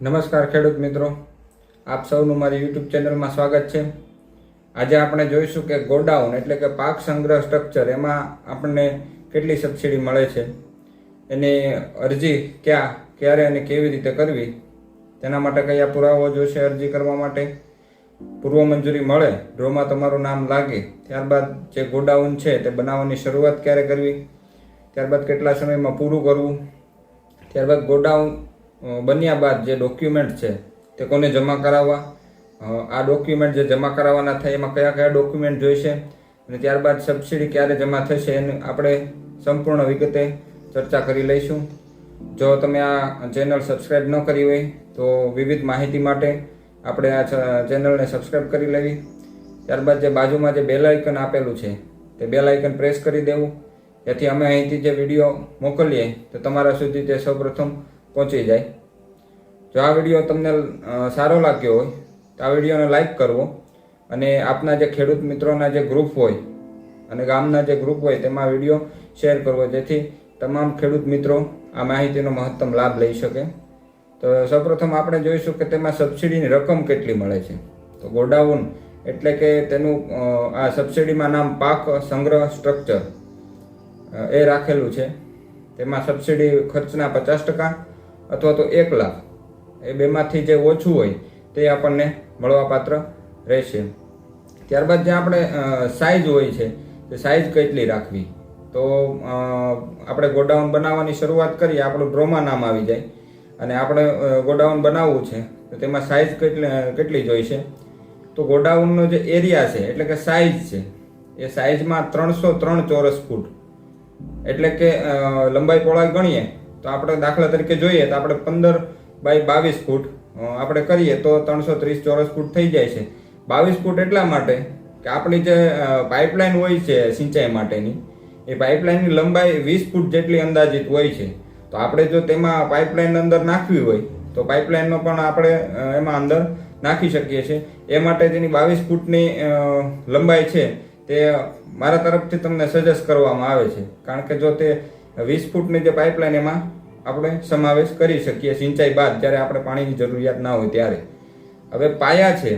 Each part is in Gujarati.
નમસ્કાર ખેડૂત મિત્રો. આપ સૌનું મારી યુટ્યુબ ચેનલમાં સ્વાગત છે. આજે આપણે જોઈશું કે ગોડાઉન એટલે કે પાક સંગ્રહ સ્ટ્રક્ચર એમાં આપણને કેટલી સબસિડી મળે છે. એની અરજી ક્યાં, ક્યારે અને કેવી રીતે કરવી, તેના માટે કયા પુરાવો જોઈશે અરજી કરવા માટે. પૂર્વ મંજૂરી મળે, ડ્રોમાં તમારું નામ લાગે, ત્યારબાદ જે ગોડાઉન છે તે બનાવવાની શરૂઆત ક્યારે કરવી, ત્યારબાદ કેટલા સમયમાં પૂરું કરવું, ત્યારબાદ ગોડાઉન બન્યા બાદ જે ડોક્યુમેન્ટ છે, તે કોને જમા કરાવવા? આ ડોક્યુમેન્ટ જે જમા કરાવવાના થાય, એમાં કયા કયા ડોક્યુમેન્ટ જોઈશે? અને ત્યારબાદ સબસિડી ક્યારે જમા થશે, એને આપણે સંપૂર્ણ વિગતે ચર્ચા કરી લઈશું. જો તમે આ ચેનલ સબસ્ક્રાઈબ ન કરી હોય, તો વિવિધ માહિતી માટે આપણે આ ચેનલને સબસ્ક્રાઈબ કરી લેવી. ત્યારબાદ જે બાજુમાં જે બેલ આઇકન આપેલું છે, તે બેલ આઇકન પ્રેસ કરી દેવું. જેથી અમે અહીંથી જે વીડિયો મોકલીએ, તો તમારા સુધી તે સૌપ્રથમ પહોંચી જાય. જો આ વીડિયો તમને સારો લાગ્યો હોય, તો આ વિડીયોને લાઈક કરવો. અને આપના જે ખેડૂત મિત્રોના જે ગ્રુપ હોય, અને ગામના જે ગ્રુપ હોય, તેમાં વીડિયો શેર કરવો, જેથી તમામ ખેડૂત મિત્રો આ માહિતીનો મહત્તમ લાભ લઈ શકે. તો સૌપ્રથમ આપણે જોઈશું કે તેમાં સબસિડીની રકમ કેટલી મળે છે. તો ગોડાઉન એટલે કે તેનું આ સબસિડીમાં નામ પાક સંગ્રહ સ્ટ્રક્ચર એ રાખેલું છે. તેમાં સબસિડી ખર્ચના પચાસ ટકા અથવા તો એક લાખ. એ બેમાંથી જે ઓછું હોય તે આપણને મળવાપાત્ર રહેશે. ત્યારબાદ જે આપણે સાઇઝ હોય છે, તે સાઇઝ કેટલી રાખવી? તો આપણે ગોડાઉન બનાવવાની શરૂઆત કરીએ, આપણું ડ્રોમાં નામ આવી જાય. અને આપણે ગોડાઉન બનાવવું છે, તો તેમાં સાઇઝ કેટલી કેટલી જોઈશે? તો ગોડાઉનનો જે એરિયા છે, એટલે કે સાઇઝ છે, એ સાઇઝમાં ત્રણસો ત્રણ ચોરસ ફૂટ. એટલે કે લંબાઈ પહોળાઈ ગણીએ, તો આપણે દાખલા તરીકે જોઈએ, તો આપણે પંદર બાય બાવીસ ફૂટ. આપણે કરીએ તો ત્રણસો ત્રીસ ચોરસ ફૂટ થઈ જાય છે. બાવીસ ફૂટ એટલા માટે કે આપણી જે પાઇપલાઇન હોય છે સિંચાઈ માટેની, એ પાઇપલાઇનની લંબાઈ વીસ ફૂટ જેટલી અંદાજિત હોય છે. તો આપણે જો તેમાં પાઇપલાઇન અંદર નાખવી હોય, તો પાઇપલાઇનનો પણ આપણે એમાં અંદર નાખી શકીએ છીએ. એ માટે તેની બાવીસ ફૂટની લંબાઈ છે તે મારા તરફથી તમને સજેસ્ટ કરવામાં આવે છે. કારણ કે જો તે વીસ ફૂટની જે પાઇપલાઇન એમાં આપણે સમાવેશ કરી શકીએ સિંચાઈ બાદ, જ્યારે આપણે પાણીની જરૂરિયાત ના હોય ત્યારે. હવે પાયા છે,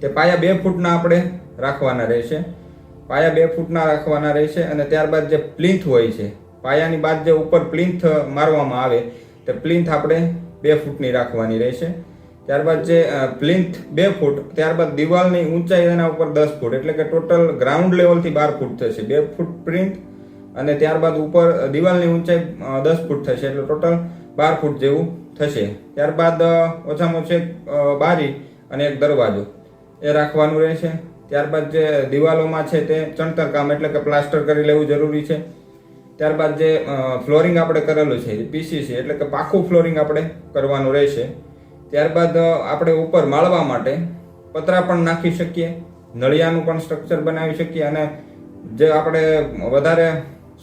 તે પાયા બે ફૂટના આપણે રાખવાના રહેશે. પાયા બે ફૂટના રાખવાના રહેશે અને ત્યારબાદ જે પ્લિન્થ હોય છે, પાયાની બાદ જે ઉપર પ્લિન્થ મારવામાં આવે, તે પ્લિન્થ આપણે બે ફૂટની રાખવાની રહેશે. ત્યારબાદ જે પ્લિન્થ બે ફૂટ, ત્યારબાદ દિવાલની ઊંચાઈ એના ઉપર દસ ફૂટ, એટલે કે ટોટલ ગ્રાઉન્ડ લેવલથી બાર ફૂટ થશે. બે ફૂટ પ્લિન્થ અને ત્યારબાદ ઉપર દિવાલની ઊંચાઈ દસ ફૂટ થશે એટલે ટોટલ બાર ફૂટ જેવું થશે. ત્યારબાદ ઓછામાં ઓછી બારી અને એક દરવાજો એ રાખવાનું રહેશે. ત્યારબાદ જે દિવાલોમાં છે તે ચણતર કામ એટલે કે પ્લાસ્ટર કરી લેવું જરૂરી છે. ત્યારબાદ જે ફ્લોરિંગ આપણે કરેલું છે પીસીસી એટલે કે પાકું ફ્લોરિંગ આપણે કરવાનું રહેશે. ત્યારબાદ આપણે ઉપર માળવા માટે પતરા પણ નાખી શકીએ, નળિયાનું પણ સ્ટ્રક્ચર બનાવી શકીએ અને જે આપણે વધારે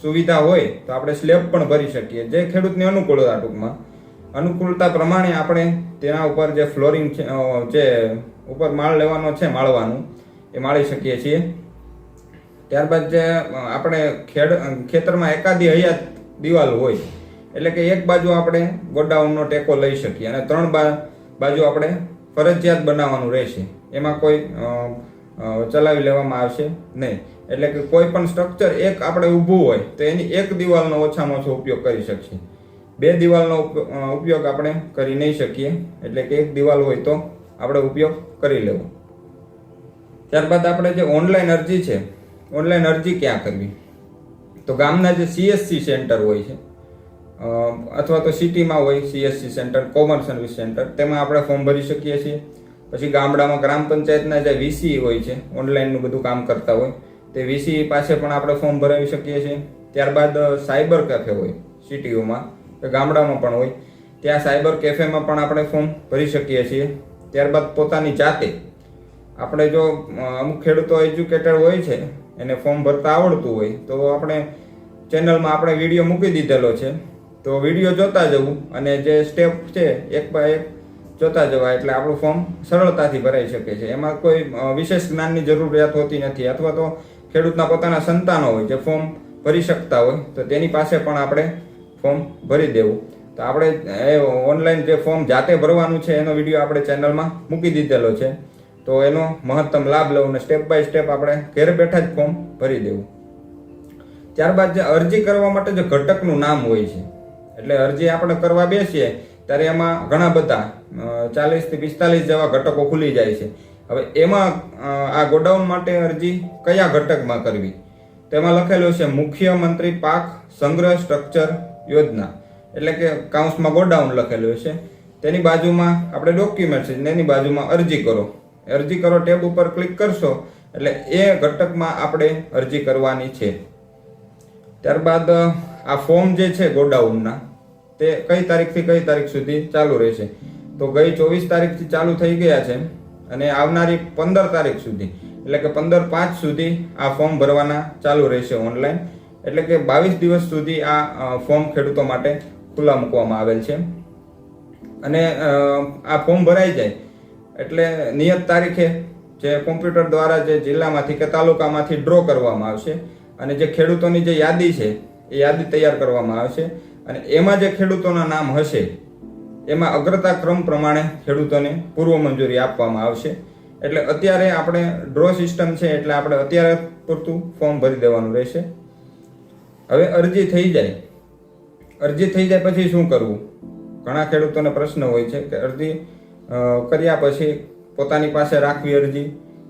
સુવિધા હોય તો આપણે સ્લેબ પણ ભરી શકીએ. જે ખેડૂતની અનુકૂળતા ટૂંકમાં. અનુકૂળતા પ્રમાણે આપણે તેના ઉપર જે ફ્લોરિંગ છે જે ઉપર માળ લેવાનો છે, માળવાનું, એ માળી શકીએ છીએ. ત્યારબાદ જે આપણે ખેડ ખેતરમાં એકાદી હયાત દિવાલ હોય, એટલે કે એક બાજુ આપણે ગોડાઉનનો ટેકો લઈ શકીએ અને ત્રણ બાજુ આપણે ફરજિયાત બનાવવાનું રહેશે. એમાં કોઈ ચલાવી લેવામાં આવશે નહીં. એટલે કે કોઈ પણ સ્ટ્રક્ચર એક આપણે ઊભું હોય, તો એની એક દિવાલનો ઓછામાં ઓછો ઉપયોગ કરી શકીએ. બે દિવાલનો ઉપ- ઉપયોગ આપણે કરી નહીં શકીએ, એટલે કે એક દિવાલ હોય તો આપણે ઉપયોગ કરી લેવો. ત્યારબાદ આપણે જે ઓનલાઈન અરજી છે ઓનલાઈન અરજી ક્યાં કરવી? તો ગામના જે સીએસસી સેન્ટર હોય છે અથવા તો સિટીમાં હોય CSC centre common service centre તેમાં આપણે ફોર્મ ભરી શકીએ છીએ. પછી ગામડામાં ગ્રામ પંચાયતના જે વીસી હોય છે ઓનલાઈનનું બધું કામ કરતા હોય તે વીસી પાસે પણ આપણે ફોર્મ ભરાવી શકીએ છીએ. ત્યારબાદ સાયબર કેફે હોય સિટીઓમાં, કે ગામડામાં પણ હોય, ત્યાં સાયબર કેફેમાં પણ આપણે ફોર્મ ભરી શકીએ છીએ. ત્યારબાદ પોતાની જાતે, આપણે જો અમુક ખેડૂતો એજ્યુકેટેડ હોય છે, એને ફોર્મ ભરતા આવડતું હોય, તો આપણે ચેનલમાં આપણે વીડિયો મૂકી દીધેલો છે. તો વીડિયો જોતા જવું અને જે સ્ટેપ છે, એક બાય એક જોતા જવા, એટલે આપણું ફોર્મ સરળતાથી ભરાઈ શકે છે. એમાં કોઈ વિશેષ જ્ઞાનની જરૂરિયાત હોતી નથી. અથવા તો ખેડૂતના પોતાના સંતાનો હોય જે ફોર્મ ભરી શકતા હોય, તો તેની પાસે પણ આપણે ફોર્મ ભરી દેવું. તો આપણે એ ઓનલાઈન જે ફોર્મ જાતે ભરવાનું છે, એનો વીડિયો આપણે ચેનલમાં મૂકી દીધેલો છે. તો એનો મહત્તમ લાભ લેવો અને સ્ટેપ બાય સ્ટેપ આપણે ઘરે બેઠા જ ફોર્મ ભરી દેવું. ત્યારબાદ જે અરજી કરવા માટે જે ઘટકનું નામ હોય છે, એટલે અરજી આપણે કરવા બેસીએ, ત્યારે એમાં ઘણા બધા ચાલીસથી પિસ્તાલીસ જેવા ઘટકો ખુલી જાય છે. હવે એમાં આ ગોડાઉન માટે અરજી કયા ઘટકમાં કરવી? તેમાં લખેલું છે મુખ્યમંત્રી પાક સંગ્રહ સ્ટ્રક્ચર યોજના. એટલે કે કાઉન્સમાં ગોડાઉન લખેલું છે. તેની બાજુમાં આપણે ડોક્યુમેન્ટ છે એની બાજુમાં અરજી કરો. અરજી કરો, ટેબ ઉપર ક્લિક કરશો, એટલે એ ઘટકમાં આપણે અરજી કરવાની છે. ત્યારબાદ આ ફોર્મ જે છે ગોડાઉનના, તે કઈ તારીખથી કઈ તારીખ સુધી ચાલુ રહેશે? તો ગઈ ચોવીસ તારીખથી ચાલુ થઈ ગયા છે. અને આવનારી પંદર તારીખ સુધી, એટલે કે પંદર પાંચ સુધી આ ફોર્મ ભરવાના ચાલુ રહેશે ઓનલાઈન. એટલે કે બાવીસ દિવસ સુધી આ ફોર્મ ખેડૂતો માટે ખુલ્લા મૂકવામાં આવેલ છે. અને આ ફોર્મ ભરાઈ જાય, એટલે નિયત તારીખે જે કોમ્પ્યુટર દ્વારા જે જિલ્લામાંથી કે તાલુકામાંથી ડ્રો કરવામાં આવશે અને જે ખેડૂતોની જે યાદી છે, એ યાદી તૈયાર કરવામાં આવશે. અને એમાં જે ખેડૂતોના નામ હશે એમાં અગ્રતા ક્રમ પ્રમાણે ખેડૂતોને પૂર્વ મંજૂરી આપવામાં આવશે. એટલે અત્યારે આપણે ડ્રો સિસ્ટમ છે એટલે આપણે અત્યારે પૂરતું ફોર્મ ભરી દેવાનું રહેશે. હવે અરજી થઈ જાય. અરજી થઈ જાય પછી શું કરવું? ઘણા ખેડૂતોને પ્રશ્ન હોય છે કે અરજી કર્યા પછી પોતાની પાસે રાખવી અરજી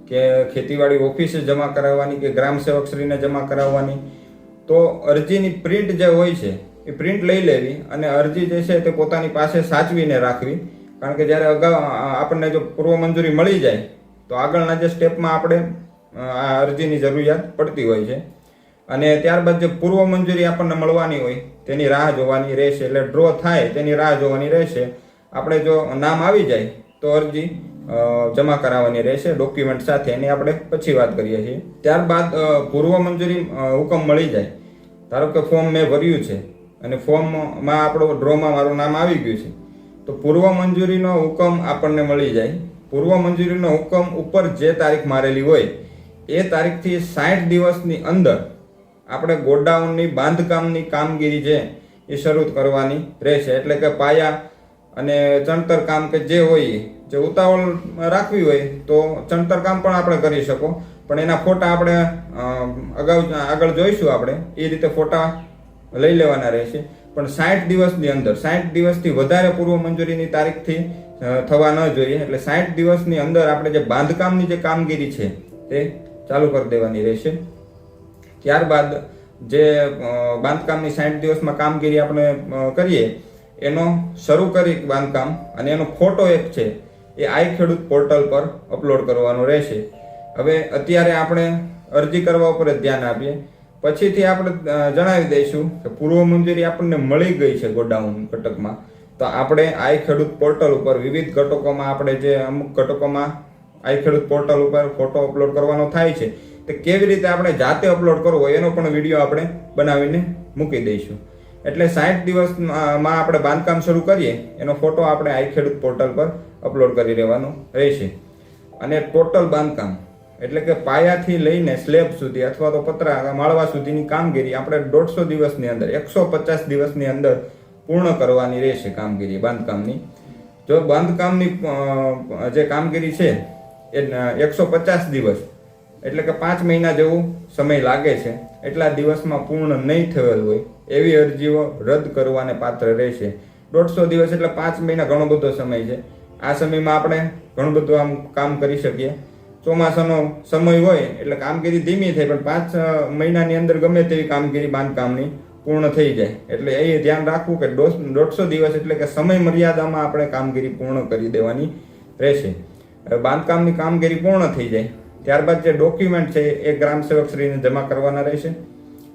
કે ખેતીવાડી ઓફિસે જમા કરાવવાની કે ગ્રામ સેવકશ્રીને જમા કરાવવાની? તો અરજીની પ્રિન્ટ જે હોય છે એ પ્રિન્ટ લઈ લેવી અને અરજી જે છે તે પોતાની પાસે સાચવીને રાખવી. કારણ કે જ્યારે અગાઉ આપણને જો પૂર્વ મંજૂરી મળી જાય, તો આગળના જે સ્ટેપમાં આપણે આ અરજીની જરૂરિયાત પડતી હોય છે. અને ત્યારબાદ જે પૂર્વ મંજૂરી આપણને મળવાની હોય, તેની રાહ જોવાની રહેશે. એટલે ડ્રો થાય તેની રાહ જોવાની રહેશે. આપણે જો નામ આવી જાય, તો અરજી જમા કરાવવાની રહેશે. ડોક્યુમેન્ટ સાથે એની આપણે પછી વાત કરીએ છીએ. ત્યારબાદ પૂર્વ મંજૂરી હુકમ મળી જાય. ધારો કે ફોર્મ મેં ભર્યું છે અને ફોર્મમાં આપણો ડ્રોમાં મારું નામ આવી ગયું છે. તો પૂર્વ મંજૂરીનો હુકમ આપણને મળી જાય. પૂર્વ મંજૂરીનો હુકમ ઉપર જે તારીખ મારેલી હોય, એ તારીખથી સાઠ દિવસની અંદર આપણે ગોડાઉનની બાંધકામની કામગીરી છે એ શરૂ કરવાની રહેશે. એટલે કે પાયા અને ચણતર કામ કે જે હોય, જે ઉતાવળ રાખવી હોય, તો ચણતર કામ પણ આપણે કરી શકો. પણ એના ફોટા આપણે અગાઉ, આગળ જોઈશું આપણે. એ રીતે ફોટા લઈ લેવાના રહેશે. પણ સાઠ દિવસની અંદર, સાઠ દિવસથી વધારે પૂર્વ મંજૂરીની તારીખથી થવા ન જોઈએ. એટલે સાઠ દિવસની અંદર આપણે જે બાંધકામની જે કામગીરી છે, તે ચાલુ કરી દેવાની રહેશે. ત્યારબાદ જે બાંધકામની સાઠ દિવસમાં કામગીરી આપણે કરીએ, એનો શરૂ કરી બાંધકામ અને એનો ફોટો એક છે, એ આઈ ખેડૂત પોર્ટલ પર અપલોડ કરવાનો રહેશે. હવે અત્યારે આપણે અરજી કરવા ઉપર જ ધ્યાન આપીએ. પછીથી આપણે જણાવી દઈશું કે પૂર્વ મંજૂરી આપણને મળી ગઈ છે ગોડાઉન ઘટકમાં તો આપણે આઈ ખેડૂત પોર્ટલ ઉપર વિવિધ ઘટકોમાં આપણે જે અમુક ઘટકોમાં આઈ ખેડૂત પોર્ટલ ઉપર ફોટો અપલોડ કરવાનો થાય છે. તે કેવી રીતે આપણે જાતે અપલોડ કરવો એનો પણ વીડિયો આપણે બનાવીને મૂકી દઈશું. એટલે સાઠ દિવસમાં આપણે બાંધકામ શરૂ કરીએ, એનો ફોટો આપણે આઈ ખેડૂત પોર્ટલ પર અપલોડ કરી રહેવાનો રહેશે. અને ટોટલ બાંધકામ. એટલે કે પાયાથી લઈને સ્લેબ સુધી અથવા તો પતરા માળવા સુધીની કામગીરી આપણે દોઢસો દિવસની અંદર, એકસો પચાસ દિવસની અંદર પૂર્ણ કરવાની રહેશે કામગીરી, બાંધકામની. જો બાંધકામની જે કામગીરી છે, એ એકસો પચાસ દિવસ, એટલે કે પાંચ મહિના જેવું સમય લાગે છે, એટલા દિવસમાં પૂર્ણ નહીં થયેલ હોય, એવી અરજીઓ રદ કરવાને પાત્ર રહેશે. દોઢસો દિવસ એટલે પાંચ મહિના ઘણો બધો સમય છે. આ સમયમાં આપણે ઘણું બધું આમ કામ કરી શકીએ. ચોમાસાનો સમય હોય એટલે કામગીરી ધીમી થાય, પણ પાંચ મહિનાની અંદર ગમે તેવી કામગીરી બાંધકામની પૂર્ણ થઈ જાય. એટલે એ ધ્યાન રાખવું કે દોઢસો દિવસ એટલે કે સમય મર્યાદામાં આપણે કામગીરી પૂર્ણ કરી દેવાની રહેશે. બાંધકામની કામગીરી પૂર્ણ થઈ જાય. ત્યારબાદ જે ડોક્યુમેન્ટ છે એ ગ્રામ સેવકશ્રીને જમા કરવાના રહેશે.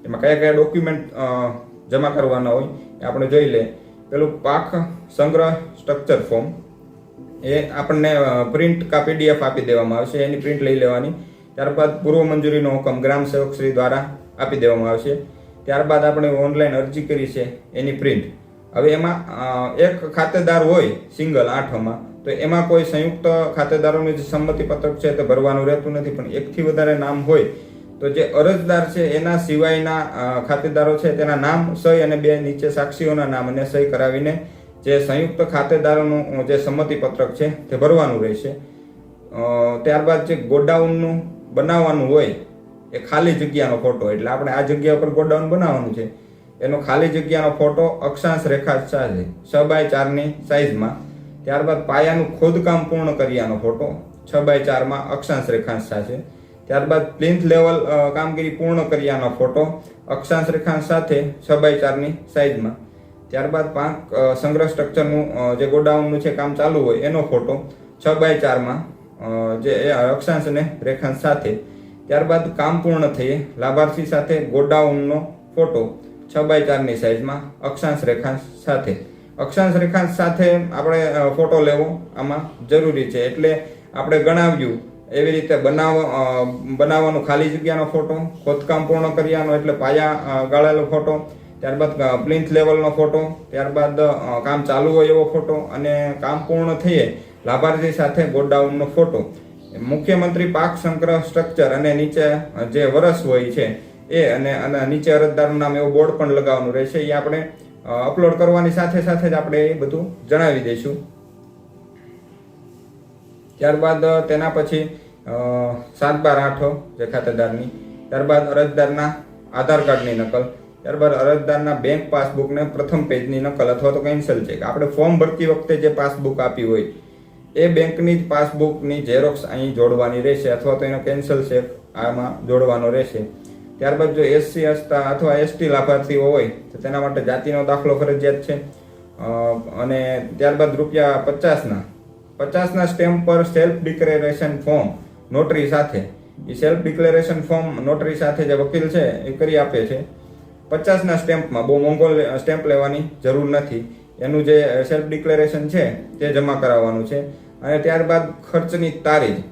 એમાં કયા કયા ડોક્યુમેન્ટ જમા કરવાના હોય એ આપણે જોઈ લે પેલું પાક સંગ્રહ સ્ટ્રક્ચર ફોર્મ. એ આપણને પ્રિન્ટ કા પીડીએફ આપી દેવામાં આવશે, એની પ્રિન્ટ લઈ લેવાની. ત્યારબાદ પૂર્વ મંજૂરીનો હુકમ ગ્રામ સેવકશ્રી દ્વારા આપી દેવામાં આવશે. ત્યારબાદ આપણે ઓનલાઈન અરજી કરી છે, એની પ્રિન્ટ હવે એમાં એક ખાતેદાર હોય, સિંગલ આઠમાં, તો એમાં કોઈ સંયુક્ત ખાતેદારોનું જે સંમતિ પત્રક છે તે ભરવાનું રહેતું નથી, પણ એકથી વધારે નામ હોય, તો જે અરજદાર છે, એના સિવાયના ખાતેદારો છે, તેના નામ સહી અને બે નીચે સાક્ષીઓના નામ અને સહી કરાવીને જે સંયુક્ત ખાતેદારોનું જે સંમતિ પત્રક છે, તે ભરવાનું રહેશે. ત્યારબાદ જે ગોડાઉનનું બનાવવાનું હોય, એ ખાલી જગ્યાનો ફોટો, એટલે આપણે આ જગ્યા પર ગોડાઉન બનાવવાનું છે. એનો ખાલી જગ્યાનો ફોટો અક્ષાંશ રેખા સાથે, છ બાય ચારની સાઇઝમાં ત્યારબાદ પાયાનું ખોદકામ પૂર્ણ કર્યાનો ફોટો, છ બાય ચારમાં અક્ષાંશ રેખાંશ સાથે. ત્યારબાદ પ્લિન્થ લેવલ કામગીરી પૂર્ણ કર્યાનો ફોટો, અક્ષાંશ રેખાંશ સાથે, છ બાય ચારની સાઇઝમાં ત્યારબાદ પાંચ સંગ્રહ સ્ટ્રક્ચરનું જે ગોડાઉનનું છે કામ ચાલુ હોય, એનો ફોટો છ બાય ચારમાં જે અક્ષાંશ અને રેખાંશ સાથે. ત્યારબાદ કામ પૂર્ણ થઈએ લાભાર્થી સાથે ગોડાઉનનો ફોટો છ બાય ચારની સાઇઝમાં અક્ષાંશ રેખાંશ સાથે. અક્ષાંશ રેખાંશ સાથે આપણે ફોટો લેવો આમાં જરૂરી છે. એટલે આપણે ગણાવ્યું એવી રીતે બનાવ બનાવવાનો ખાલી જગ્યાનો ફોટો ખોદકામ પૂર્ણ કર્યાનો, એટલે પાયા ગાળેલો ફોટો ત્યારબાદ પ્લિન્થ લેવલનો ફોટો, ત્યારબાદ કામ ચાલુ હોય એવો ફોટો અને કામ પૂર્ણ થઈએ લાભાર્થી સાથે ગોડાઉનનો ફોટો. મુખ્યમંત્રી પાક સંગ્રહ સ્ટ્રક્ચર અને નીચે જે વરસ હોય છે એ અને અને નીચે અરજદારનું નામ એવું બોર્ડ પણ લગાવવાનું રહેશે. એ આપણે અપલોડ કરવાની સાથે સાથે જ આપણે એ બધું જણાવી દઈશું. ત્યારબાદ તેના પછી સાત બાર આઠો જે ખાતેદારની, ત્યારબાદ અરજદારના આધાર કાર્ડની નકલ. ત્યારબાદ અરજદારના બેંક પાસબુકને પ્રથમ પેજની નકલ અથવા તો કેન્સલ ચેક આપણે ફોર્મ ભરતી વખતે જે પાસબુક આપી હોય, એ બેંકની જ પાસબુકની ઝેરોક્સ અહીં જોડવાની રહેશે અથવા તો એનો કેન્સલ ચેક આમાં જોડવાનો રહેશે. ત્યારબાદ જો એસસી હસ્તા અથવા એસટી લાભાર્થીઓ હોય, તો તેના માટે જાતિનો દાખલો ફરજિયાત છે. અને ત્યારબાદ રૂપિયા પચાસના. પચાસના સ્ટેમ્પ પર સેલ્ફ ડિક્લેરેશન ફોર્મ નોટરી સાથે. એ સેલ્ફ ડિક્લેરેશન ફોર્મ નોટરી સાથે જે વકીલ છે, એ કરી આપે છે. પચાસના સ્ટેમ્પમાં બહુ મોંઘો સ્ટેમ્પ લેવાની જરૂર નથી. એનું જે સેલ્ફ ડિક્લેરેશન છે, તે જમા કરાવવાનું છે. અને ત્યારબાદ ખર્ચની તારીખ.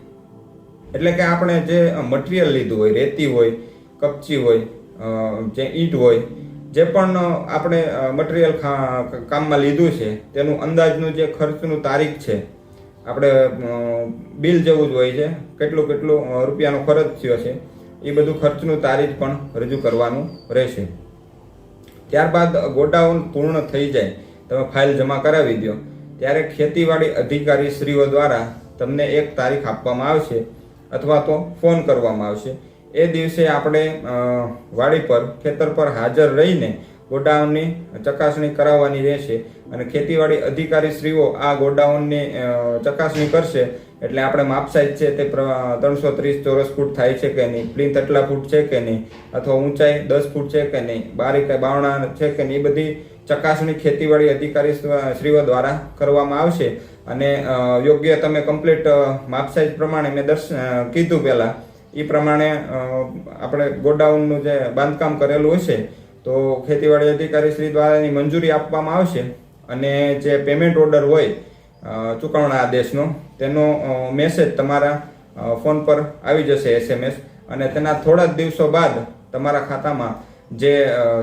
એટલે કે આપણે જે મટીરિયલ લીધું હોય, રેતી હોય, કપચી હોય જે ઈંટ હોય, જે પણ આપણે મટીરિયલ કામમાં લીધું છે, તેનું અંદાજનું જે ખર્ચનું તારીખ છે, આપણે બિલ જેવું જ હોય છે, કેટલું કેટલું રૂપિયાનો ખર્ચ થયો છે, એ બધું ખર્ચનું તારીખ પણ રજૂ કરવાનું રહેશે. ત્યારબાદ ગોડાઉન પૂર્ણ થઈ જાય, તમે ફાઇલ જમા કરાવી દો. ત્યારે ખેતીવાડી અધિકારી શ્રીઓ દ્વારા તમને એક તારીખ આપવામાં આવશે અથવા તો ફોન કરવામાં આવશે. એ દિવસે આપણે વાડી પર, ખેતર પર હાજર રહીને ગોડાઉનની ચકાસણી કરાવવાની રહેશે અને ખેતીવાડી અધિકારી શ્રીઓ આ ગોડાઉનની ચકાસણી કરશે એટલે આપણે માપ સાઈઝ છે તે ત્રણસો ત્રીસ ચોરસ ફૂટ થાય છે કે નહીં? પ્લિન્થ એટલા ફૂટ છે કે નહીં? અથવા ઊંચાઈ દસ ફૂટ છે કે નહીં? બારીક બાવણા છે કે નહીં? એ બધી ચકાસણી ખેતીવાડી અધિકારી શ્રીઓ દ્વારા કરવામાં આવશે. અને યોગ્ય તમે કમ્પ્લીટ માપ સાઈઝ પ્રમાણે મેં દર્શ કીધું પહેલાં. એ પ્રમાણે આપણે ગોડાઉનનું જે બાંધકામ કરેલું હશે, તો ખેતીવાડી અધિકારી શ્રી દ્વારાની મંજૂરી આપવામાં આવશે. અને જે પેમેન્ટ ઓર્ડર હોય ચૂકવણા આદેશનો. તેનો મેસેજ તમારા ફોન પર આવી જશે એસએમએસ અને તેના થોડા જ દિવસો બાદ તમારા ખાતામાં જે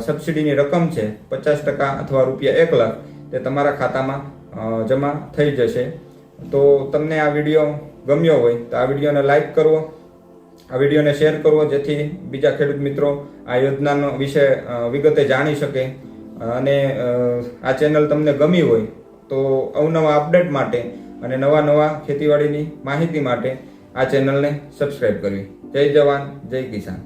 સબસિડીની રકમ છે, પચાસ ટકા અથવા રૂપિયા એક લાખ, તે તમારા ખાતામાં જમા થઈ જશે. તો તમને આ વીડિયો ગમ્યો હોય તો આ વિડીયોને લાઈક કરવો, આ વિડીયોને શેર કરવો, જેથી બીજા ખેડૂત મિત્રો આ યોજનાનો વિશે વિગતે જાણી શકે અને આ ચેનલ તમને ગમી હોય તો અવનવા અપડેટ માટે અને નવા નવા ખેતીવાડીની માહિતી માટે આ ચેનલને સબસ્ક્રાઈબ કરવી. જય જવાન, જય કિસાન.